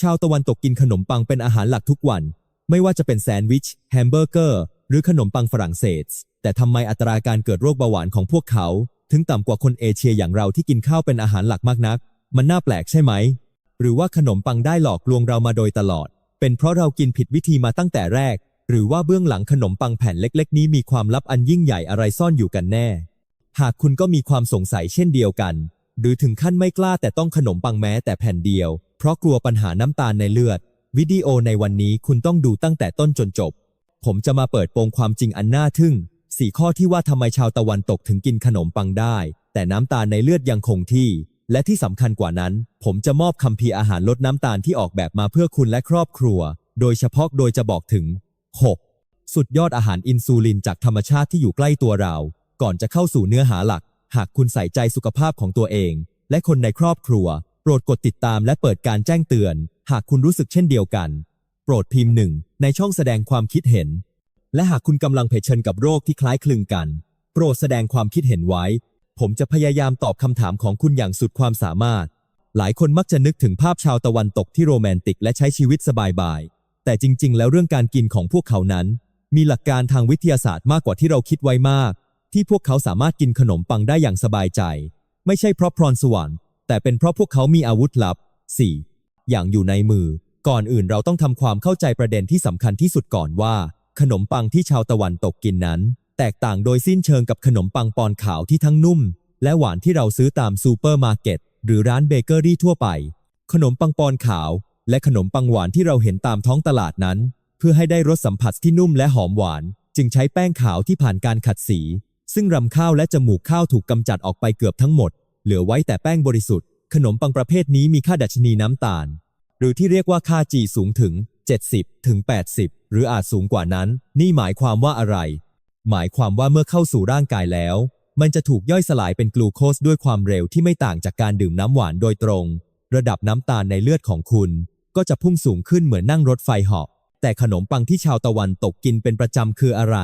ชาวตะวันตกกินขนมปังเป็นอาหารหลักทุกวัน ไม่ว่าจะเป็นแซนด์วิช แฮมเบอร์เกอร์ หรือขนมปังฝรั่งเศส แต่ทำไมอัตราการเกิดโรคเบาหวานของพวกเขา ถึงต่ำกว่าคนเอเชียอย่างเราที่กินข้าวเป็นอาหารหลักมากนัก มันน่าแปลกใช่ไหม หรือว่าขนมปังได้หลอกลวงเรามาโดยตลอด เป็นเพราะเรากินผิดวิธีมาตั้งแต่แรก หรือว่าเบื้องหลังขนมปังแผ่นเล็ก ๆ นี้มีความลับอันยิ่งใหญ่อะไรซ่อนอยู่กันแน่ หากคุณก็มีความสงสัยเช่นเดียวกัน หรือถึงขั้นไม่กล้าแต่ต้องขนมปังแม้แต่แผ่นเดียว เพราะกลัวปัญหาน้ำตาลในเลือด วิดีโอในวันนี้คุณต้องดูตั้งแต่ต้นจนจบ ผมจะมาเปิดโปงความจริงอันน่าทึ่งสี่ข้อที่ว่าทำไมชาวตะวันตกถึงกินขนมปังได้ แต่น้ำตาลในเลือดยังคงที่ และที่สำคัญกว่านั้น ผมจะมอบคัมภีร์อาหารลดน้ำตาลที่ออกแบบมาเพื่อคุณและครอบครัว โดยเฉพาะโดยจะบอกถึง 6. สุดยอดอาหารอินซูลินจากธรรมชาติที่อยู่ใกล้ตัวเรา ก่อนจะเข้าสู่เนื้อหาหลัก หากคุณใส่ใจสุขภาพของตัวเอง และคนในครอบครัว โปรดกดติดตามและเปิดการแจ้งเตือน หากคุณรู้สึกเช่นเดียวกัน โปรดพิมพ์หนึ่งในช่องแสดงความคิดเห็น และหากคุณกำลังเผชิญกับโรคที่คล้ายคลึงกัน โปรดแสดงความคิดเห็นไว้ ผมจะพยายามตอบคำถามของคุณอย่างสุดความสามารถ หลายคนมักจะนึกถึงภาพชาวตะวันตกที่โรแมนติกและใช้ชีวิตสบายๆ แต่จริง ๆ แล้วเรื่องการกินของพวกเขานั้น มีหลักการทางวิทยาศาสตร์มากกว่าที่เราคิดไว้มาก ที่พวกเขาสามารถกินขนมปังได้อย่างสบายใจ ไม่ใช่เพราะพรสวรรค์แต่เป็นเพราะพวกเขามีอาวุธลับ 4. อย่างอยู่ในมือ ก่อนอื่นเราต้องทำความเข้าใจประเด็นที่สำคัญที่สุดก่อนว่า ขนมปังที่ชาวตะวันตกกินนั้น แตกต่างโดยสิ้นเชิงกับขนมปังปอนขาวที่ทั้งนุ่ม และหวานที่เราซื้อตามซูเปอร์มาร์เก็ตหรือร้านเบเกอรี่ทั่วไป ขนมปังปอนขาว และขนมปังหวานที่เราเห็นตามท้องตลาดนั้น เพื่อให้ได้รสสัมผัสที่นุ่มและหอมหวาน จึงใช้แป้งขาวที่ผ่านการขัดสี ซึ่งรำข้าวและจมูกข้าวถูกกำจัดออกไปเกือบทั้งหมด เหลือไว้แต่แป้งบริสุทธิ์ ขนมปังประเภทนี้มีค่าดัชนีน้ำตาล หรือที่เรียกว่าค่าจีสูงถึง 70 ถึง 80 หรืออาจสูงกว่านั้น นี่หมายความว่าอะไร หมายความว่าเมื่อเข้าสู่ร่างกายแล้ว มันจะถูกย่อยสลายเป็นกลูโคสด้วยความเร็วที่ไม่ต่างจากการดื่มน้ำหวานโดยตรง ระดับน้ำตาลในเลือดของคุณ ก็จะพุ่งสูงขึ้นเหมือนนั่งรถไฟเหาะแต่ขนมปังที่ชาวตะวันตกกินเป็นประจำคืออะไร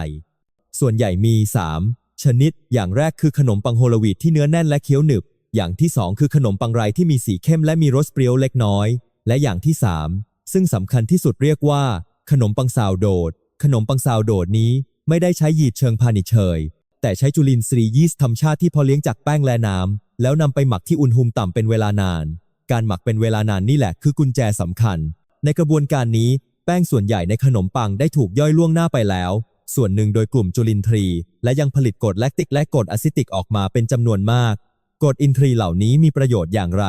ส่วนใหญ่มี 3 ชนิด อย่างแรกคือขนมปังโฮลวีตที่เนื้อแน่นและเคี้ยวหนึบ อย่างที่ 2 คือขนมปังไรที่มีสีเข้มและมีรสเปรี้ยวเล็กน้อย และอย่างที่ 3 ซึ่งสำคัญที่สุดเรียกว่า ขนมปังซาวโดด ขนมปังซาวโดดนี้ไม่ได้ใช้ยีสต์เชิงพาณิชย์เชยแต่ใช้จุลินทรีย์ยีสต์ธรรมชาติที่พอเลี้ยงจากแป้งและน้ำแล้วนำไปหมักที่อุณหภูมิต่ำเป็นเวลานาน การหมักเป็นเวลานานนี่แหละคือกุญแจสำคัญ ในกระบวนการนี้แป้งส่วนใหญ่ในขนมปังได้ถูกย่อยล่วงหน้าไปแล้ว ส่วนหนึ่งโดยกลุ่มจุลินทรีย์และยังผลิตกรดแลคติกและกรดอะซิติกออกมาเป็นจำนวนมากกรดอินทรีย์เหล่านี้มีประโยชน์อย่างไร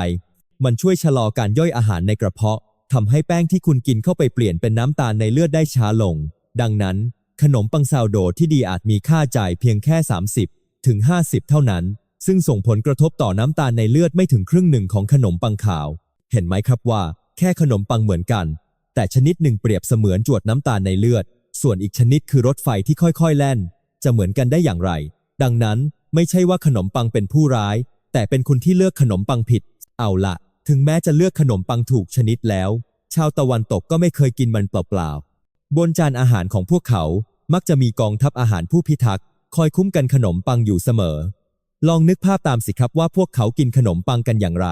มันช่วยชะลอการย่อยอาหารในกระเพาะทำให้แป้งที่คุณกินเข้าไปเปลี่ยนเป็นน้ำตาลในเลือดได้ช้าลง ดังนั้น ขนมปังซาวโดที่ดีอาจมีค่าจ่ายเพียงแค่ 30 ถึง 50 เท่านั้น ซึ่งส่งผลกระทบต่อน้ำตาลในเลือดไม่ถึงครึ่งหนึ่งของขนมปังขาว เห็นไหมครับว่า แค่ขนมปังเหมือนกัน แต่ชนิดหนึ่งเปรียบเสมือนจวดน้ำตาลในเลือด ส่วนอีกชนิดคือรถไฟที่ค่อยๆ แล่น จะเหมือนกันได้อย่างไร ดังนั้นไม่ใช่ว่าขนมปังเป็นผู้ร้าย แต่เป็นคุณที่เลือกขนมปังผิด เอาละถึงแม้จะเลือกขนมปังถูกชนิดแล้ว ชาวตะวันตกก็ไม่เคยกินมันเปล่าๆบนจานอาหารของพวกเขามักจะมีกองทัพอาหารผู้พิทักษ์คอยคุ้มกันขนมปังอยู่เสมอ ลองนึกภาพตามสิครับว่าพวกเขากินขนมปังกันอย่างไร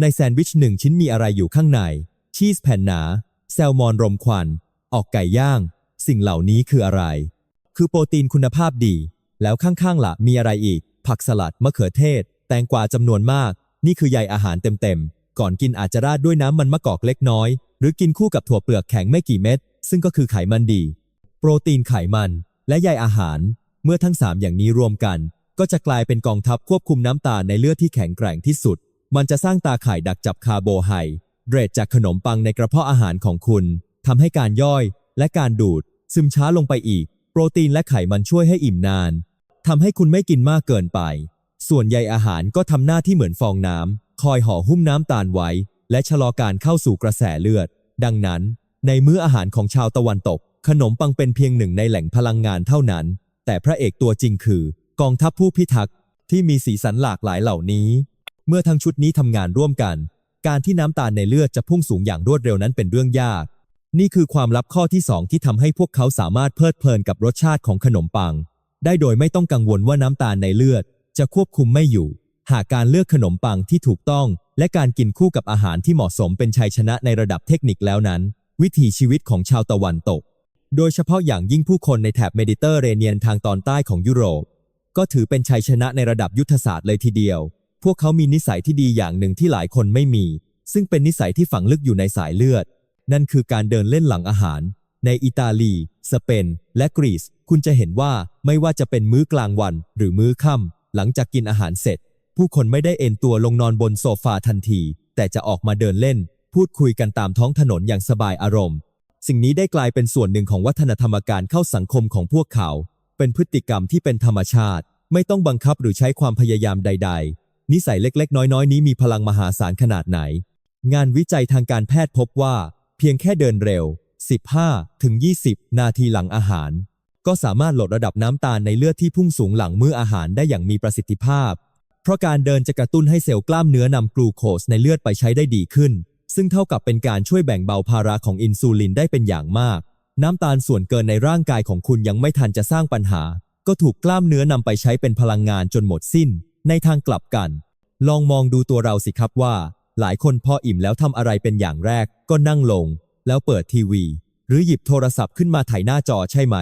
ในแซนด์วิชหนึ่งชิ้นมีอะไรอยู่ข้างใน ชีสแผ่นหนา แซลมอนรมควัน ออกไก่ย่าง สิ่งเหล่านี้คืออะไร คือโปรตีนคุณภาพดี แล้วข้างๆละ่ะมีอะไรอีก ผักสลัดมะเขือเทศ แตงกวาจำนวนมาก นี่คือใยอาหารเต็มๆ ก่อนกินอาจจะราดด้วยน้ำมันมะกอกเล็กน้อย หรือกินคู่กับถั่วเปลือกแข็งไม่กี่เม็ด ซึ่งก็คือไขมันดี โปรตีนไขมันและใยอาหาร เมื่อทั้ง 3 อย่างนี้รวมกัน ก็จะกลายเป็นกองทัพควบคุมน้ำตาลในเลือดที่แข็งแกร่งที่สุด มันจะสร้างตาข่ายดักจับคาร์โบไฮเดรตจากขนมปังในกระเพาะอาหารของคุณทำให้การย่อยและการดูด ซึมช้าลงไปอีก โปรตีนและไขมันช่วยให้อิ่มนานทำให้คุณไม่กินมากเกินไป ส่วนใยอาหารก็ทำหน้าที่เหมือนฟองน้ำ คอยห่อหุ้มน้ำตาลไว้ และชะลอการเข้าสู่กระแสเลือด ดังนั้น ในมื้ออาหารของชาวตะวันตก ขนมปังเป็นเพียงหนึ่งในแหล่งพลังงานเท่านั้น แต่พระเอกตัวจริงคือ กองทัพผู้พิทักษ์ที่มีสีสันหลากหลายเหล่านี้ เมื่อทั้งชุดนี้ทำงานร่วมกัน การที่น้ำตาลในเลือดจะพุ่งสูงอย่างรวดเร็วนั้นเป็นเรื่องยาก นี่คือความลับข้อที่สองที่ทำให้พวกเขาสามารถเพลิดเพลินกับรสชาติของขนมปัง ได้โดยไม่ต้องกังวลว่าน้ำตาลในเลือด จะควบคุมไม่อยู่ หากการเลือกขนมปังที่ถูกต้อง และการกินคู่กับอาหารที่เหมาะสมเป็นชัยชนะในระดับเทคนิคแล้วนั้น วิถีชีวิตของชาวตะวันตก โดยเฉพาะอย่างยิ่งผู้คนในแถบเมดิเตอร์เรเนียนทางตอนใต้ของยุโรป ก็ถือเป็นชัยชนะในระดับยุทธศาสตร์เลยทีเดียว พวกเขามีนิสัยที่ดีอย่างหนึ่งที่หลายคนไม่มี ซึ่งเป็นนิสัยที่ฝังลึกอยู่ในสายเลือด นั่นคือการเดินเล่นหลังอาหาร ในอิตาลี สเปน และกรีซ คุณจะเห็นว่าไม่ว่าจะเป็นมื้อกลางวัน หรือมื้อค่ำหลังจากกินอาหารเสร็จ ผู้คนไม่ได้เอนตัวลงนอนบนโซฟาทันที แต่จะออกมาเดินเล่น พูดคุยกันตามท้องถนนอย่างสบายอารมณ์ สิ่งนี้ได้กลายเป็นส่วนหนึ่งของวัฒนธรรมการเข้าสังคมของพวกเขา เป็นพฤติกรรมที่เป็นธรรมชาติ ไม่ต้องบังคับหรือใช้ความพยายามใด ๆ นิสัยเล็กๆ น้อยๆ นี้มีพลังมหาศาลขนาดไหน งานวิจัยทางการแพทย์พบว่า เพียงแค่เดินเร็ว 15 ถึง 20 นาทีหลังอาหาร ก็สามารถลดระดับน้ำตาลในเลือดที่พุ่งสูงหลังมื้ออาหารได้อย่างมีประสิทธิภาพ เพราะการเดินจะกระตุ้นให้เซลล์กล้ามเนื้อนำกลูโคสในเลือดไปใช้ได้ดีขึ้น ซึ่งเท่ากับเป็นการช่วยแบ่งเบาภาระของอินซูลินได้เป็นอย่างมาก น้ำตาลส่วนเกินในร่างกายของคุณยังไม่ทันจะสร้างปัญหา ก็ถูกกล้ามเนื้อนำไปใช้เป็นพลังงานจนหมดสิ้น ในทางกลับกัน ลองมองดูตัวเราสิครับว่า หลายคนพออิ่มแล้วทำอะไรเป็นอย่างแรก ก็นั่งลง แล้วเปิดทีวี หรือหยิบโทรศัพท์ขึ้นมาถ่ายหน้าจอใช่ไหม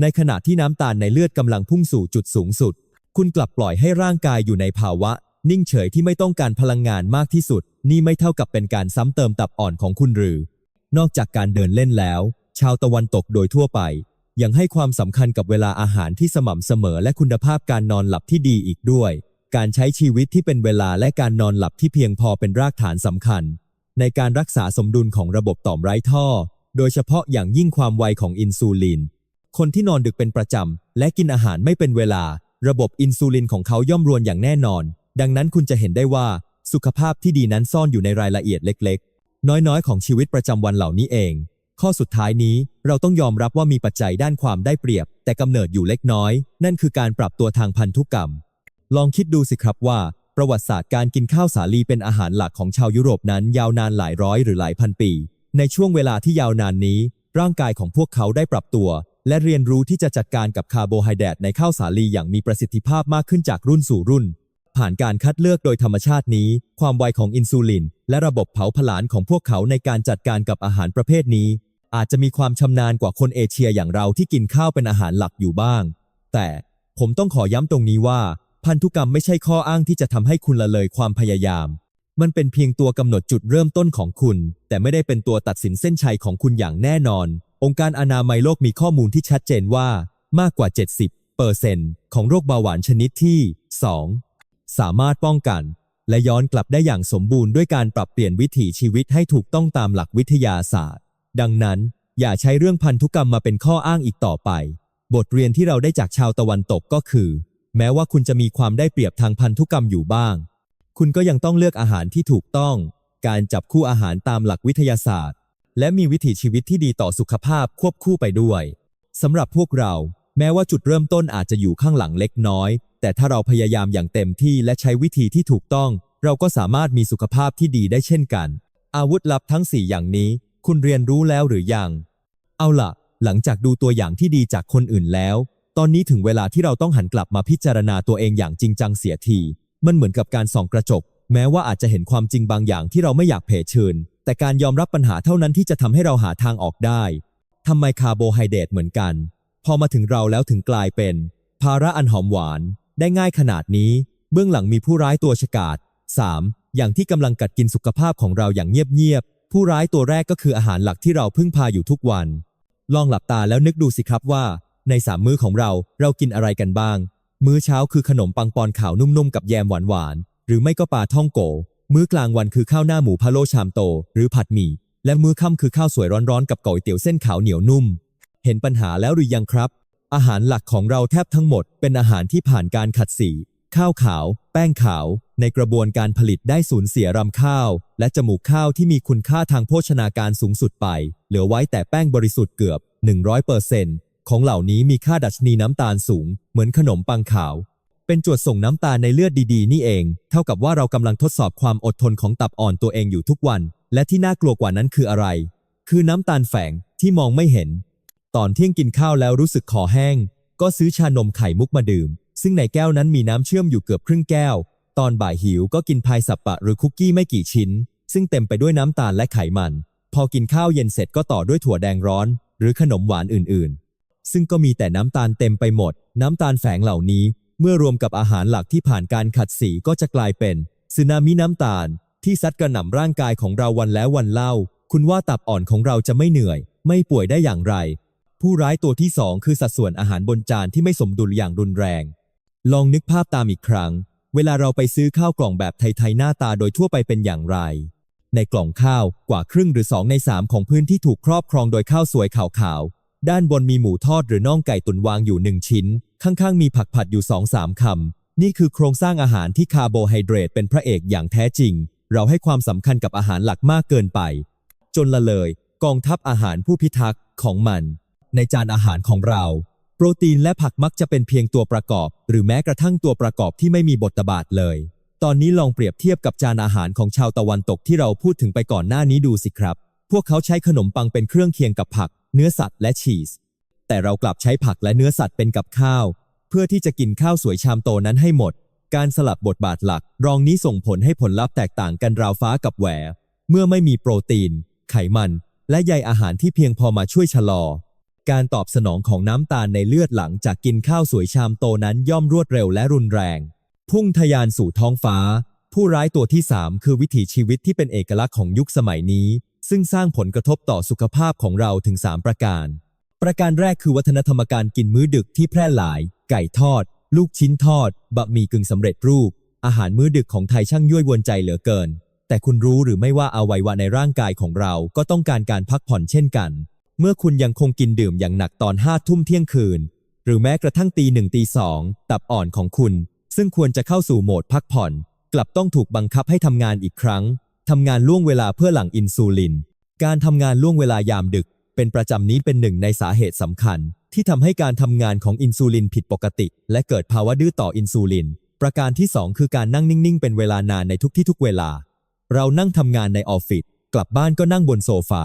ในขณะที่น้ำตาลในเลือดกำลังพุ่งสู่จุดสูงสุด คุณกลับปล่อยให้ร่างกายอยู่ในภาวะ นิ่งเฉยที่ไม่ต้องการพลังงานมากที่สุด นี่ไม่เท่ากับเป็นการซ้ำเติมตับอ่อนของคุณหรือ นอกจากการเดินเล่นแล้ว ชาวตะวันตกโดยทั่วไป ยังให้ความสำคัญกับเวลาอาหารที่สม่ำเสมอและคุณภาพการนอนหลับที่ดีอีกด้วย การใช้ชีวิตที่เป็นเวลาและการนอนหลับที่เพียงพอเป็นรากฐานสำคัญ ในการรักษาสมดุลของระบบต่อมไร้ท่อ โดยเฉพาะอย่างยิ่งความไวของอินซูลิน คนที่นอนดึกเป็นประจำ และกินอาหารไม่เป็นเวลา ระบบอินซูลินของเขาย่อมรวนอย่างแน่นอน ดังนั้นคุณจะเห็นได้ว่าสุขภาพที่ดีนั้นซ่อนอยู่ในรายละเอียดเล็ก ๆ น้อยๆ ของชีวิตประจำวันเหล่านี้เอง ข้อสุดท้ายนี้เราต้องยอมรับว่ามีปัจจัยด้านความได้เปรียบ แต่กำเนิดอยู่เล็กน้อย นั่นคือการปรับตัวทางพันธุกรรม ลองคิดดูสิครับว่า ประวัติศาสตร์การกินข้าวสาลีเป็นอาหารหลักของชาวยุโรปนั้นยาวนานหลายร้อยหรือหลายพันปี ในช่วงเวลาที่ยาวนานนี้ ร่างกายของพวกเขาได้ปรับตัว และเรียนรู้ที่จะจัดการกับคาร์โบไฮเดรตในข้าวสาลีอย่างมีประสิทธิภาพมากขึ้นจากรุ่นสู่รุ่น ผ่านการคัดเลือกโดยธรรมชาตินี้ ความไวของอินซูลิน และระบบเผาผลาญของพวกเขาในการจัดการกับอาหารประเภทนี้ อาจจะมีความชำนาญกว่าคนเอเชียอย่างเราที่กินข้าวเป็นอาหารหลักอยู่บ้าง แต่ผมต้องขอย้ำตรงนี้ว่า พันธุกรรมไม่ใช่ข้ออ้างที่จะทำให้คุณละเลยความพยายาม มันเป็นเพียงตัวกำหนดจุดเริ่มต้นของคุณ แต่ไม่ได้เป็นตัวตัดสินเส้นชัยของคุณอย่างแน่นอน องค์การอนามัยโลกมีข้อมูลที่ชัดเจนว่ามากกว่า 70เปอร์เซ็นต์ของโรคเบาหวานชนิดที่ 2 สามารถป้องกัน และย้อนกลับได้อย่างสมบูรณ์ด้วยการปรับเปลี่ยนวิถีชีวิตให้ถูกต้องตามหลักวิทยาศาสตร์ ดังนั้น อย่าใช้เรื่องพันธุกรรมมาเป็นข้ออ้างอีกต่อไป บทเรียนที่เราได้จากชาวตะวันตกก็คือ แม้ว่าคุณจะมีความได้เปรียบทางพันธุกรรมอยู่บ้าง คุณก็ยังต้องเลือกอาหารที่ถูกต้อง การจับคู่อาหารตามหลักวิทยาศาสตร์ และมีวิถีชีวิตที่ดีต่อสุขภาพควบคู่ไปด้วยสำหรับพวกเรา แม้ว่าจุดเริ่มต้นอาจจะอยู่ข้างหลังเล็กน้อย แต่ถ้าเราพยายามอย่างเต็มที่และใช้วิธีที่ถูกต้อง เราก็สามารถมีสุขภาพที่ดีได้เช่นกัน อาวุธลับทั้ง 4 อย่างนี้ คุณเรียนรู้แล้วหรือยัง เอาล่ะ หลังจากดูตัวอย่างที่ดีจากคนอื่นแล้ว ตอนนี้ถึงเวลาที่เราต้องหันกลับมาพิจารณาตัวเองอย่างจริงจังเสียที มันเหมือนกับการส่องกระจก แม้ว่าอาจจะเห็นความจริงบางอย่างที่เราไม่อยากเผชิญ แต่การยอมรับปัญหาเท่านั้นที่จะทำให้เราหาทางออกได้ทำไมคาร์โบไฮเดรตเหมือนกัน พอมาถึงเราแล้วถึงกลายเป็น ภาระอันหอมหวาน ได้ง่ายขนาดนี้ เบื้องหลังมีผู้ร้ายตัวฉกาจ 3. อย่างที่กำลังกัดกินสุขภาพของเราอย่างเงียบๆ ผู้ร้ายตัวแรกก็คืออาหารหลักที่เราพึ่งพาอยู่ทุกวัน ลองหลับตาแล้วนึกดูสิครับว่า ในสามมื้อของเราเรากินอะไรกันบ้าง มื้อเช้าคือขนมปังปอนขาวนุ่มๆกับแยมหวานๆหรือไม่ก็ปลาท่องโก มื้อกลางวันคือข้าวหน้าหมูพะโล้ชามโต หรือผัดหมี่และมื้อค่ำคือข้าวสวยร้อนๆกับก๋วยเตี๋ยวเส้นขาวเหนียวนุ่ม เห็นปัญหาแล้วหรือยังครับ อาหารหลักของเราแทบทั้งหมด เป็นอาหารที่ผ่านการขัดสี ข้าวขาว แป้งขาว ในกระบวนการผลิตได้สูญเสียรำข้าว และจมูกข้าวที่มีคุณค่าทางโภชนาการสูงสุดไป เหลือไว้แต่แป้งบริสุทธิ์เกือบ 100% ของเหล่านี้มีค่าดัชนีน้ำตาลสูง เหมือนขนมปังขาว เป็นจวดส่งน้ำตาลในเลือดดีๆ นี่เอง เท่ากับว่าเรากำลังทดสอบความอดทนของตับอ่อนตัวเองอยู่ทุกวัน และที่น่ากลัวกว่านั้นคืออะไร คือน้ำตาลแฝงที่มองไม่เห็น ตอนเที่ยงกินข้าวแล้วรู้สึกคอแห้ง ก็ซื้อชานมไข่มุกมาดื่ม ซึ่งในแก้วนั้นมีน้ำเชื่อมอยู่เกือบครึ่งแก้ว ตอนบ่ายหิวก็กินพายสับปะหรือคุกกี้ไม่กี่ชิ้น ซึ่งเต็มไปด้วยน้ำตาลและไขมัน พอกินข้าวเย็นเสร็จก็ต่อด้วยถั่วแดงร้อน หรือขนมหวานอื่นๆ ซึ่งก็มีแต่น้ำตาลเต็มไปหมด น้ำตาลแฝงเหล่านี้ เมื่อรวมกับอาหารหลักที่ผ่านการขัดสีก็จะกลายเป็นสึนามิน้ำตาล ที่ซัดกระหน่ำร่างกายของเราวันแล้ววันเล่า คุณว่าตับอ่อนของเราจะไม่เหนื่อย ไม่ป่วยได้อย่างไร ผู้ร้ายตัวที่สองคือสัดส่วนอาหารบนจานที่ไม่สมดุลอย่างรุนแรง ลองนึกภาพตามอีกครั้ง เวลาเราไปซื้อข้าวกล่องแบบไทยๆหน้าตาโดยทั่วไปเป็นอย่างไร ในกล่องข้าวกว่าครึ่งหรือ2ใน3ของพื้นที่ถูกครอบครองโดยข้าวสวยขาวๆ ด้านบนมีหมูทอดหรือน่องไก่ตุนวางอยู่1ชิ้น ข้างๆ มีผักผัดอยู่2-3คำ นี่คือโครงสร้างอาหารที่คาร์โบไฮเดรตเป็นพระเอกอย่างแท้จริง เราให้ความสำคัญกับอาหารหลักมากเกินไป จนละเลย กองทัพอาหารผู้พิทักษ์ของมัน ในจานอาหารของเรา โปรตีนและผักมักจะเป็นเพียงตัวประกอบ หรือแม้กระทั่งตัวประกอบที่ไม่มีบทบาทเลย ตอนนี้ลองเปรียบเทียบกับจานอาหารของชาวตะวันตกที่เราพูดถึงไปก่อนหน้านี้ดูสิครับ พวกเขาใช้ขนมปังเป็นเครื่องเคียงกับผัก เนื้อสัตว์และชีส แต่เรากลับใช้ผักและเนื้อสัตว์เป็นกับข้าว เพื่อที่จะกินข้าวสวยชามโตนั้นให้หมด การสลับบทบาทหลัก รองนี้ส่งผลให้ผลลัพธ์แตกต่างกันราวฟ้ากับแหวเมื่อไม่มีโปรตีน ไขมัน และใยอาหารที่เพียงพอมาช่วยชะลอ การตอบสนองของน้ำตาลในเลือดหลังจากกินข้าวสวยชามโตนั้นย่อมรวดเร็วและรุนแรง พุ่งทะยานสู่ท้องฟ้า ผู้ร้ายตัวที่ 3 คือวิถีชีวิตที่เป็นเอกลักษณ์ของยุคสมัยนี้ ซึ่งสร้างผลกระทบต่อสุขภาพของเราถึง 3 ประการ ประการแรกคือวัฒนธรรมการกินมื้อดึกที่แพร่หลาย ไก่ทอด ลูกชิ้นทอด บะหมี่กึ่งสำเร็จรูป อาหารมื้อดึกของไทยช่างยั่วยวนใจเหลือเกิน แต่คุณรู้หรือไม่ว่าอวัยวะในร่างกายของเราก็ต้องการการพักผ่อนเช่นกัน เมื่อคุณยังคงกินดื่มอย่างหนักตอนห้าทุ่มเที่ยงคืน หรือแม้กระทั่งตีหนึ่งตีสองตับอ่อนของคุณ ซึ่งควรจะเข้าสู่โหมดพักผ่อน กลับต้องถูกบังคับให้ทำงานอีกครั้ง ทำงานล่วงเวลาเพื่อหลั่งอินซูลิน การทำงานล่วงเวลายามดึก เป็นประจำนี้เป็นหนึ่งในสาเหตุสำคัญ ที่ทำให้การทำงานของอินซูลินผิดปกติ และเกิดภาวะดื้อต่ออินซูลิน ประการที่ 2 คือการนั่งนิ่ง ๆ เป็นเวลานานในทุกที่ทุกเวลา เรานั่งทำงานในออฟฟิศกลับบ้านก็นั่งบนโซฟา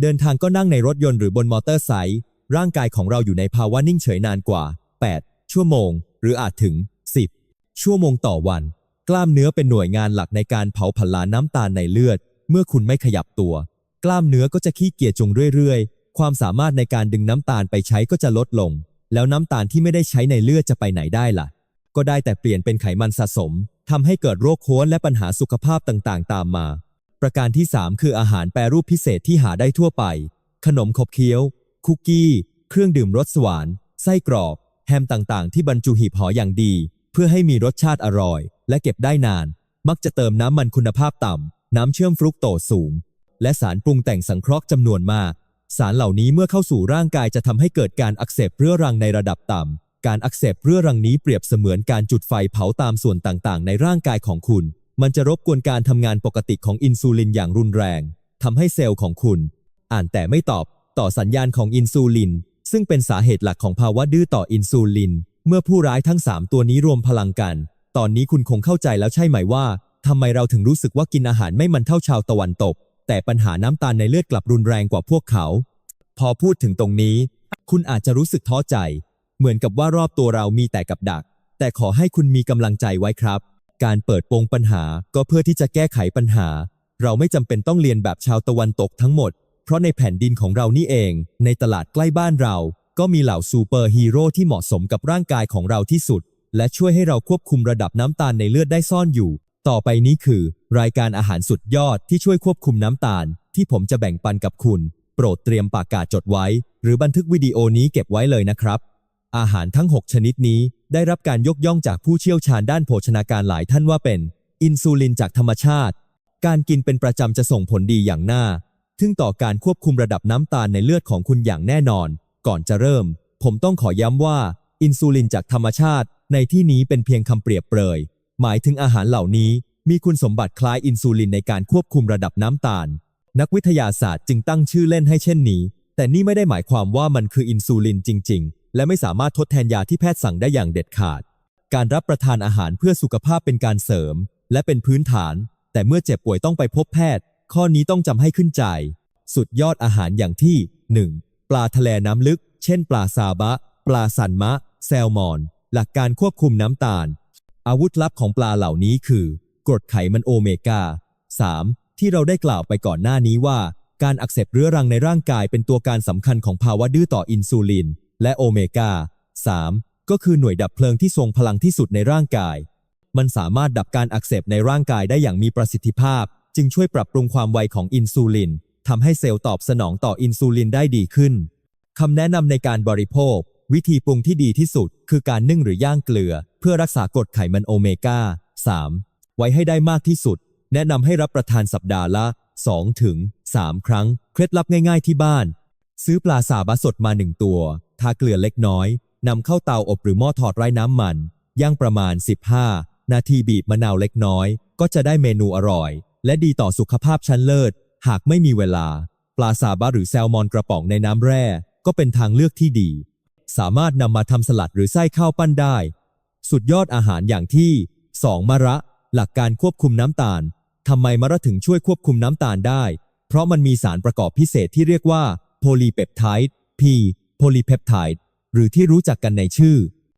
เดินทางก็นั่งในรถยนต์หรือบนมอเตอร์ไซค์ร่างกายของเราอยู่ในภาวะนิ่งเฉยนานกว่า 8 ชั่วโมง หรืออาจถึง 10 ชั่วโมงต่อวัน กล้ามเนื้อเป็นหน่วยงานหลักในการเผาผลาญน้ำตาลในเลือด เมื่อคุณไม่ขยับตัว กล้ามเนื้อก็จะขี้เกียจจงเรื่อยๆ ความสามารถในการดึงน้ำตาลไปใช้ก็จะลดลง แล้วน้ำตาลที่ไม่ได้ใช้ในเลือดจะไปไหนได้ล่ะ ก็ได้แต่เปลี่ยนเป็นไขมันสะสมทำให้เกิดโรคโค้นและปัญหาสุขภาพต่างๆ ตามมา ประการที่ 3 คืออาหารแปรรูปพิเศษที่หาได้ทั่วไป ขนมขบเคี้ยว คุกกี้ เครื่องดื่มรสหวาน ไส้กรอกแฮมต่างๆ ที่บรรจุหีบห่ออย่างดี เพื่อให้มีรสชาติอร่อย และเก็บได้นาน มักจะเติมน้ำมันคุณภาพต่ำ น้ำเชื่อมฟรุกโตสสูง และสารปรุงแต่งสังเคราะห์จำนวนมาก สารเหล่านี้เมื่อเข้าสู่ร่างกายจะทำให้เกิดการอักเสบเรื้อรังในระดับต่ำ การอักเสบเรื้อรังนี้เปรียบเสมือนการจุดไฟเผาตามส่วนต่างๆ ในร่างกายของคุณ มันจะรบกวนการทำงานปกติของอินซูลินอย่างรุนแรงทำให้เซลล์ของคุณ อ่านแต่ไม่ตอบต่อสัญญาณของอินซูลิน ซึ่งเป็นสาเหตุหลักของภาวะดื้อต่ออินซูลิน เมื่อผู้ร้ายทั้ง3ตัวนี้รวมพลังกัน ตอนนี้คุณคงเข้าใจแล้วใช่ไหมว่าทำไมเราถึงรู้สึกว่ากินอาหารไม่มันเท่าชาวตะวันตก แต่ปัญหาน้ำตาลในเลือดกลับรุนแรงกว่าพวกเขา พอพูดถึงตรงนี้ คุณอาจจะรู้สึกท้อใจ เหมือนกับว่ารอบตัวเรามีแต่กับดัก แต่ขอให้คุณมีกำลังใจไว้ครับ การเปิดโปงปัญหาก็เพื่อที่จะแก้ไขปัญหา เราไม่จำเป็นต้องเรียนแบบชาวตะวันตกทั้งหมด เพราะในแผ่นดินของเรานี่เอง ในตลาดใกล้บ้านเรา ก็มีเหล่าซูเปอร์ฮีโร่ที่เหมาะสมกับร่างกายของเราที่สุด และช่วยให้เราควบคุมระดับน้ำตาลในเลือดได้ซ่อนอยู่ ต่อไปนี้คือ รายการอาหารสุดยอดที่ช่วยควบคุมน้ำตาล ที่ผมจะแบ่งปันกับคุณ โปรดเตรียมปากกาจดไว้ หรือบันทึกวิดีโอนี้เก็บไว้เลยนะครับ อาหารทั้ง 6 ชนิดนี้ ได้รับการยกย่องจากผู้เชี่ยวชาญด้านโภชนาการหลายท่านว่าเป็น อินซูลินจากธรรมชาติ การกินเป็นประจำจะส่งผลดีอย่างน่าทึ่งต่อการควบคุมระดับน้ำตาลในเลือดของคุณอย่างแน่นอน ก่อนจะเริ่ม ผมต้องขอย้ำว่า อินซูลินจากธรรมชาติ ในที่นี้เป็นเพียงคำเปรียบเปรย หมายถึงอาหารเหล่านี้ มีคุณสมบัติคล้ายอินซูลินในการควบคุมระดับน้ำตาล นักวิทยาศาสตร์จึงตั้งชื่อเล่นให้เช่นนี้ แต่นี่ไม่ได้หมายความว่ามันคืออินซูลินจริง ๆ และไม่สามารถทดแทนยาที่แพทย์สั่งได้อย่างเด็ดขาด การรับประทานอาหารเพื่อสุขภาพเป็นการเสริม และเป็นพื้นฐาน แต่เมื่อเจ็บป่วยต้องไปพบแพทย์ ข้อนี้ต้องจำให้ขึ้นใจ สุดยอดอาหารอย่างที่ 1. ปลาทะเลน้ำลึก เช่น ปลาซาบะ ปลาสันมะ แซลมอน หลักการควบคุมน้ำตาล อาวุธลับของปลาเหล่านี้คือกรดไขมันโอเมก้า 3. ที่เราได้กล่าวไปก่อนหน้านี้ว่า การอักเสบเรื้อรังในร่างกายเป็นตัวการสำคัญของภาวะดื้อต่ออินซูลิน และโอเมก้า 3. ก็คือหน่วยดับเพลิงที่ทรงพลังที่สุดในร่างกาย มันสามารถดับการอักเสบในร่างกายได้อย่างมีประสิทธิภาพ จึงช่วยปรับปรุงความไวของอินซูลิน ทำให้เซลล์ตอบสนองต่ออินซูลินได้ดีขึ้นคำแนะนำในการบริโภค วิธีปรุงที่ดีที่สุด คือการนึ่งหรือย่างเกลือ เพื่อรักษากรดไขมันโอเมก้า 3. ไว้ให้ได้มากที่สุด แนะนำให้รับประทานสัปดาห์ละ 2 ถึง 3 ครั้ง เคล็ดลับง่ายๆที่บ้าน ซื้อปลาซาบะสดมา1ตัว ทาเกลือเล็กน้อยนำเข้าเตาอบหรือหม้อทอดไร้น้ำมัน ย่างประมาณ 15 นาทีบีบมะนาวเล็กน้อย ก็จะได้เมนูอร่อย และดีต่อสุขภาพชั้นเลิศ หากไม่มีเวลา ปลาซาบะหรือแซลมอนกระป๋องในน้ำแร่ ก็เป็นทางเลือกที่ดี สามารถนำมาทำสลัดหรือไส้ข้าวปั้นได้ สุดยอดอาหารอย่างที่ 2. มะระ หลักการควบคุมน้ำตาลทำไมมะระถึงช่วยควบคุมน้ำตาลได้ เพราะมันมีสารประกอบพิเศษที่เรียกว่าโพลีเปปไทด์ P โพลีเพปไทด์หรือที่รู้จักกันในชื่อ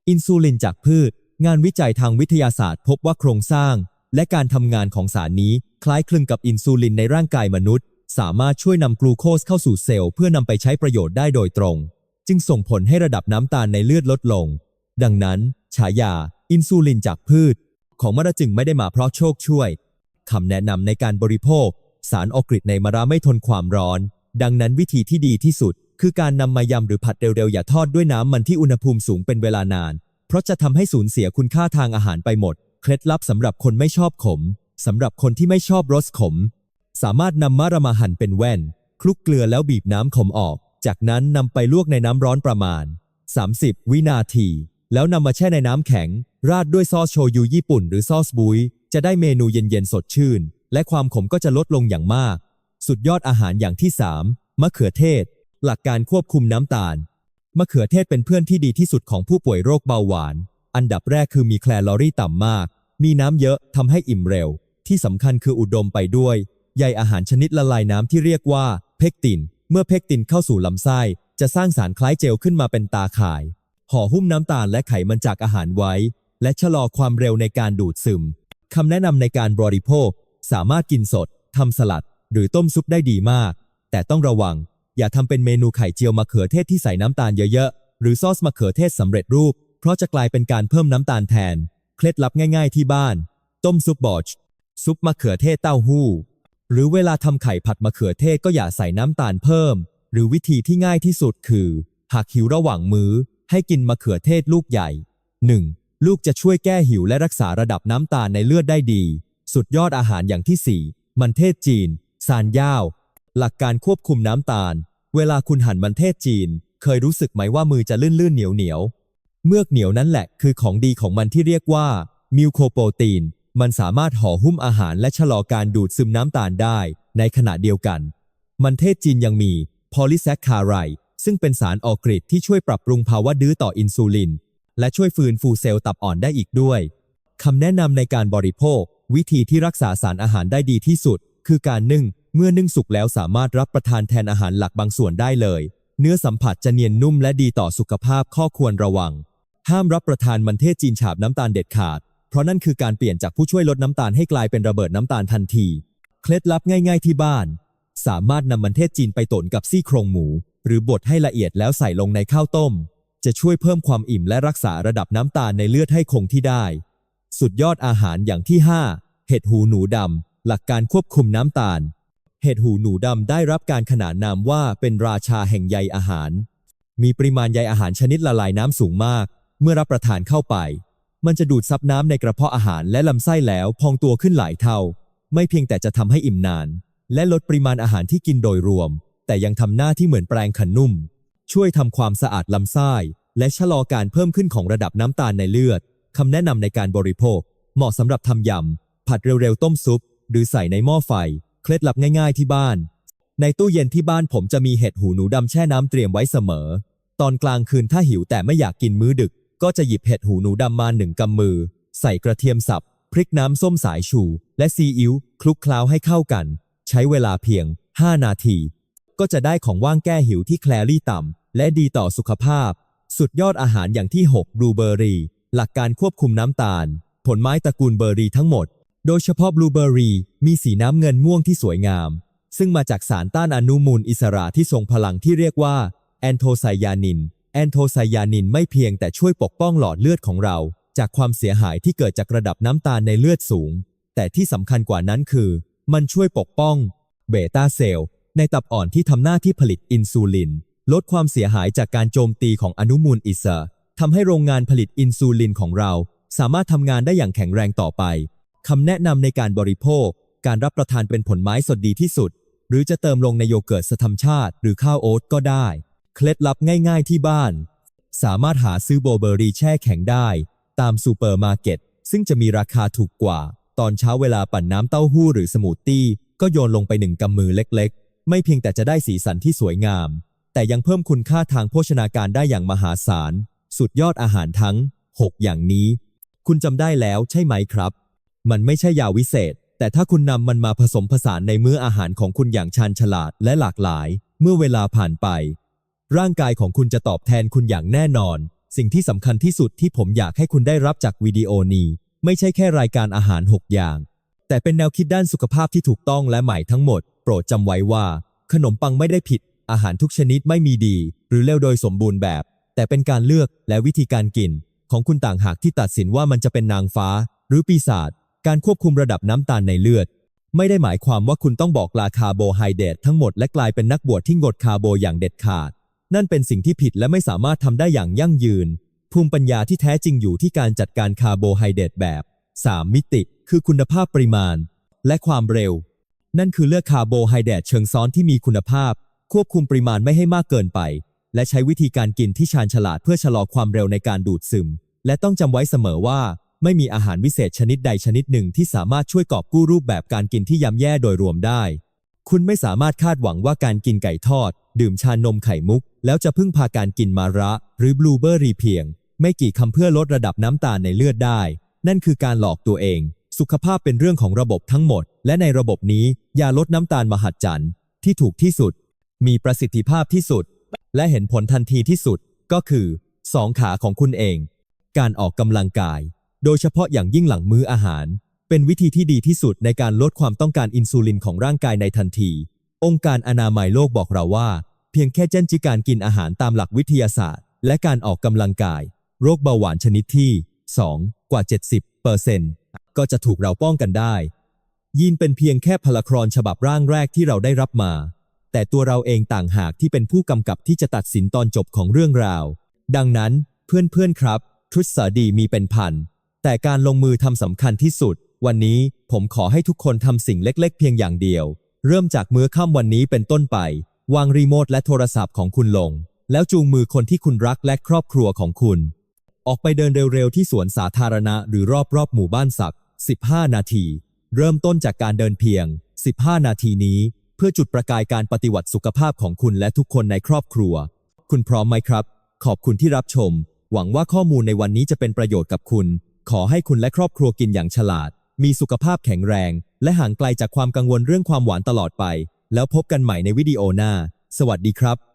อินซูลินจากพืช งานวิจัยทางวิทยาศาสตร์พบว่าโครงสร้าง และการทำงานของสารนี้คล้ายคลึงกับอินซูลินในร่างกายมนุษย์ สามารถช่วยนำกลูโคสเข้าสู่เซลล์เพื่อนำไปใช้ประโยชน์ได้โดยตรง จึงส่งผลให้ระดับน้ำตาลในเลือดลดลง ดังนั้น ฉายา อินซูลินจากพืช ของมะระจึงไม่ได้มาเพราะโชคช่วยคำแนะนำในการบริโภค สารออกฤษในมะระไม่ทนความร้อน ดังนั้นวิธีที่ดีที่สุด คือการนำมายำหรือผัดเร็วๆ อย่าทอดด้วยน้ำมันที่อุณหภูมิสูงเป็นเวลานาน เพราะจะทำให้สูญเสียคุณค่าทางอาหารไปหมด เคล็ดลับสำหรับคนไม่ชอบขมสำหรับคนที่ไม่ชอบรสขม สามารถนำมะระมาหั่นเป็นแว่น คลุกเกลือแล้วบีบน้ำขมออก จากนั้นนำไปลวกในน้ำร้อนประมาณ 30 วินาที แล้วนำมาแช่ในน้ำแข็ง ราดด้วยซอสโชยุญี่ปุ่นหรือซอสบุยจะได้เมนูเย็นๆสดชื่น และความขมก็จะลดลงอย่างมาก สุดยอดอาหารอย่างที่ 3 มะเขือเทศ หลักการควบคุมน้ำตาล มะเขือเทศเป็นเพื่อนที่ดีที่สุดของผู้ป่วยโรคเบาหวาน อันดับแรกคือมีแคลอรี่ต่ำมาก มีน้ำเยอะทำให้อิ่มเร็ว ที่สำคัญคืออุดมไปด้วยใยอาหารชนิดละลายน้ำที่เรียกว่าเพกติน เมื่อเพกตินเข้าสู่ลำไส้ จะสร้างสารคล้ายเจลขึ้นมาเป็นตาข่าย ห่อหุ้มน้ำตาลและไขมันจากอาหารไว้ และชะลอความเร็วในการดูดซึมคำแนะนำในการบริโภค สามารถกินสดทำสลัด หรือต้มซุปได้ดีมาก แต่ต้องระวัง อย่าทำเป็นเมนูไข่เจียวมะเขือเทศที่ใส่น้ำตาลเยอะๆหรือซอสมะเขือเทศสำเร็จรูป เพราะจะกลายเป็นการเพิ่มน้ำตาลแทน เคล็ดลับง่ายๆที่บ้าน ต้มซุปบอชซุปมะเขือเทศเต้าหู้ หรือเวลาทำไข่ผัดมะเขือเทศก็อย่าใส่น้ำตาลเพิ่ม หรือวิธีที่ง่ายที่สุดคือ หากหิวระหว่างมื้อ ให้กินมะเขือเทศลูกใหญ่ 1. ลูกจะช่วยแก้หิวและรักษาระดับน้ำตาลในเลือดได้ดี สุดยอดอาหารอย่างที่ 4 มันเทศจีนซานย่าว หลักการควบคุมน้ำตาล เวลาคุณหั่นมันเทศจีน เคยรู้สึกไหมว่ามือจะลื่นๆเหนียวเหนียว เมือกเหนียวนั่นแหละคือของดีของมันที่เรียกว่ามิวโคโปรตีน มันสามารถห่อหุ้มอาหารและชะลอการดูดซึมน้ำตาลได้ ในขณะเดียวกัน มันเทศจีนยังมีโพลิแซคคาไรซึ่งเป็นสารออกฤษที่ช่วยปรับปรุงภาวะดื้อต่ออินซูลิน และช่วยฟื้นฟูเซลล์ตับอ่อนได้อีกด้วยคำแนะนำในการบริโภค วิธีที่รักษาสารอาหารได้ดีที่สุด คือการนึ่ง เมื่อนึ่งสุกแล้วสามารถรับประทานแทนอาหารหลักบางส่วนได้เลย เนื้อสัมผัสจะเนียนนุ่มและดีต่อสุขภาพข้อควรระวัง ห้ามรับประทานมันเทศจีนฉาบน้ำตาลเด็ดขาด เพราะนั่นคือการเปลี่ยนจากผู้ช่วยลดน้ำตาลให้กลายเป็นระเบิดน้ำตาลทันที เคล็ดลับง่าย ๆ ที่บ้าน สามารถนำมันเทศจีนไปต่นกับซี่โครงหมู หรือบดให้ละเอียดแล้วใส่ลงในข้าวต้ม จะช่วยเพิ่มความอิ่มและรักษาระดับน้ำตาลในเลือดให้คงที่ได้ สุดยอดอาหารอย่างที่ 5 เห็ดหูหนูดำหลักการควบคุมน้ำตาล เห็ดหูหนูดำได้รับการขนานนามว่าเป็นราชาแห่งใยอาหาร มีปริมาณใยอาหารชนิดละลายน้ำสูงมาก เมื่อรับประทานเข้าไป มันจะดูดซับน้ำในกระเพาะอาหารและลำไส้แล้วพองตัวขึ้นหลายเท่า ไม่เพียงแต่จะทำให้อิ่มนาน และลดปริมาณอาหารที่กินโดยรวม แต่ยังทำหน้าที่เหมือนแปรงขันนุ่ม ช่วยทำความสะอาดลำไส้ และชะลอการเพิ่มขึ้นของระดับน้ำตาลในเลือดคำแนะนำในการบริโภค เหมาะสำหรับทำยำผัดเร็วๆต้มซุป หรือใส่ในหม้อไฟ เคล็ดลับง่ายๆที่บ้าน ในตู้เย็นที่บ้านผมจะมีเห็ดหูหนูดำแช่น้ำเตรียมไว้เสมอ ตอนกลางคืนถ้าหิวแต่ไม่อยากกินมื้อดึก ก็จะหยิบเห็ดหูหนูดำมาหนึ่งกำมือ ใส่กระเทียมสับ พริกน้ำส้มสายชู และซีอิ๊วคลุกเคล้าให้เข้ากัน ใช้เวลาเพียง 5 นาที ก็จะได้ของว่างแก้หิวที่แคลอรี่ต่ำ และดีต่อสุขภาพ สุดยอดอาหารอย่างที่ 6 บลูเบอร์รี่ หลักการควบคุมน้ำตาล ผลไม้ตระกูลเบอร์รี่ทั้งหมด โดยเฉพาะบลูเบอร์รี่มีสีน้ำเงินม่วงที่สวยงาม ซึ่งมาจากสารต้านอนุมูลอิสระที่ทรงพลังที่เรียกว่าแอนโทไซยานิน แอนโทไซยานินไม่เพียงแต่ช่วยปกป้องหลอดเลือดของเรา จากความเสียหายที่เกิดจากระดับน้ำตาลในเลือดสูง แต่ที่สำคัญกว่านั้นคือ มันช่วยปกป้องเบต้าเซลล์ในตับอ่อนที่ทำหน้าที่ผลิตอินซูลิน ลดความเสียหายจากการโจมตีของอนุมูลอิสระทำให้โรงงานผลิตอินซูลินของเรา สามารถทำงานได้อย่างแข็งแรงต่อไปคำแนะนำในการบริโภค การรับประทานเป็นผลไม้สดดีที่สุด หรือจะเติมลงในโยเกิร์ตสธรรมชาติ หรือข้าวโอ๊ตก็ได้ เคล็ดลับง่ายๆที่บ้าน สามารถหาซื้อโบเบอรี่แช่แข็งได้ ตามซูเปอร์มาร์เก็ต ซึ่งจะมีราคาถูกกว่า ตอนเช้าเวลาปั่นน้ำเต้าหู้หรือสมูทตี้ ก็โยนลงไปหนึ่งกำมือเล็กๆ ไม่เพียงแต่จะได้สีสันที่สวยงาม แต่ยังเพิ่มคุณค่าทางโภชนาการได้อย่างมหาศาล สุดยอดอาหารทั้ง 6 อย่างนี้ คุณจำได้แล้วใช่ไหมครับ มันไม่ใช่ยาวิเศษ แต่ถ้าคุณนำมันมาผสมผสานในมื้ออาหารของคุณอย่างชาญฉลาดและหลากหลาย เมื่อเวลาผ่านไป ร่างกายของคุณจะตอบแทนคุณอย่างแน่นอน สิ่งที่สำคัญที่สุดที่ผมอยากให้คุณได้รับจากวิดีโอนี้ ไม่ใช่แค่รายการอาหาร 6 อย่าง แต่เป็นแนวคิดด้านสุขภาพที่ถูกต้องและใหม่ทั้งหมด โปรดจำไว้ว่า ขนมปังไม่ได้ผิด อาหารทุกชนิดไม่มีดี หรือเลวโดยสมบูรณ์แบบ แต่เป็นการเลือกและวิธีการกิน ของคุณต่างหากที่ตัดสินว่ามันจะเป็นนางฟ้า หรือปีศาจการควบคุมระดับน้ำตาลในเลือดไม่ได้หมายความว่าคุณต้องบอกลาคาร์โบไฮเดรตทั้งหมดและกลายเป็นนักบวชที่งดคาร์โบอย่างเด็ดขาด นั่นเป็นสิ่งที่ผิดและไม่สามารถทำได้อย่างยั่งยืน ภูมิปัญญาที่แท้จริงอยู่ที่การจัดการคาร์โบไฮเดรตแบบ 3 มิติ คือคุณภาพปริมาณ และความเร็ว นั่นคือเลือกคาร์โบไฮเดรตเชิงซ้อนที่มีคุณภาพ ควบคุมปริมาณไม่ให้มากเกินไป และใช้วิธีการกินที่ชาญฉลาดเพื่อชะลอความเร็วในการดูดซึม และต้องจำไว้เสมอว่า ไม่มีอาหารวิเศษชนิดใดชนิดหนึ่งที่สามารถช่วยกอบกู้รูปแบบการกินที่ย่ำแย่โดยรวมได้ คุณไม่สามารถคาดหวังว่าการกินไก่ทอด ดื่มชานมไข่มุก แล้วจะพึ่งพาการกินมาระ หรือบลูเบอร์รี่เพียง ไม่กี่คำเพื่อลดระดับน้ำตาลในเลือดได้ นั่นคือการหลอกตัวเอง สุขภาพเป็นเรื่องของระบบทั้งหมด และในระบบนี้ยาลดน้ำตาลมหัศจรรย์ที่ถูกที่สุด มีประสิทธิภาพที่สุด และเห็นผลทันทีที่สุด ก็คือ2ขาของคุณเอง การออกกำลังกาย โดยเฉพาะอย่างยิ่งหลังมื้ออาหาร เป็นวิธีที่ดีที่สุดในการลดความต้องการอินซูลินของร่างกายในทันที องค์การอนามัยโลกบอกเราว่า เพียงแค่เจนจิการกินอาหารตามหลักวิทยาศาสตร์ และการออกกำลังกาย โรคเบาหวานชนิดที่ 2 กว่า 70เปอร์เซ็นต์ก็จะถูกเราป้องกันได้ ยีนเป็นเพียงแค่พลครอนฉบับร่างแรกที่เราได้รับมา แต่ตัวเราเองต่างหากที่เป็นผู้กำกับที่จะตัดสินตอนจบของเรื่องราว ดังนั้นเพื่อนๆครับทฤษฎีมีเป็นพัน แต่การลงมือทำสำคัญที่สุด วันนี้ผมขอให้ทุกคนทำสิ่งเล็ก ๆ เพียงอย่างเดียว เริ่มจากมื้อค่ำวันนี้เป็นต้นไป วางรีโมทและโทรศัพท์ของคุณลง แล้วจูงมือคนที่คุณรักและครอบครัวของคุณ ออกไปเดินเร็วๆที่สวนสาธารณะหรือรอบๆหมู่บ้านสัก 15 นาที เริ่มต้นจากการเดินเพียง 15 นาทีนี้ เพื่อจุดประกายการปฏิวัติสุขภาพของคุณและทุกคนในครอบครัว คุณพร้อมไหมครับ ขอบคุณที่รับชม หวังว่าข้อมูลในวันนี้จะเป็นประโยชน์กับคุณ ขอให้คุณและครอบครัวกินอย่างฉลาด มีสุขภาพแข็งแรง และห่างไกลจากความกังวลเรื่องความหวานตลอดไป แล้วพบกันใหม่ในวิดีโอหน้า สวัสดีครับ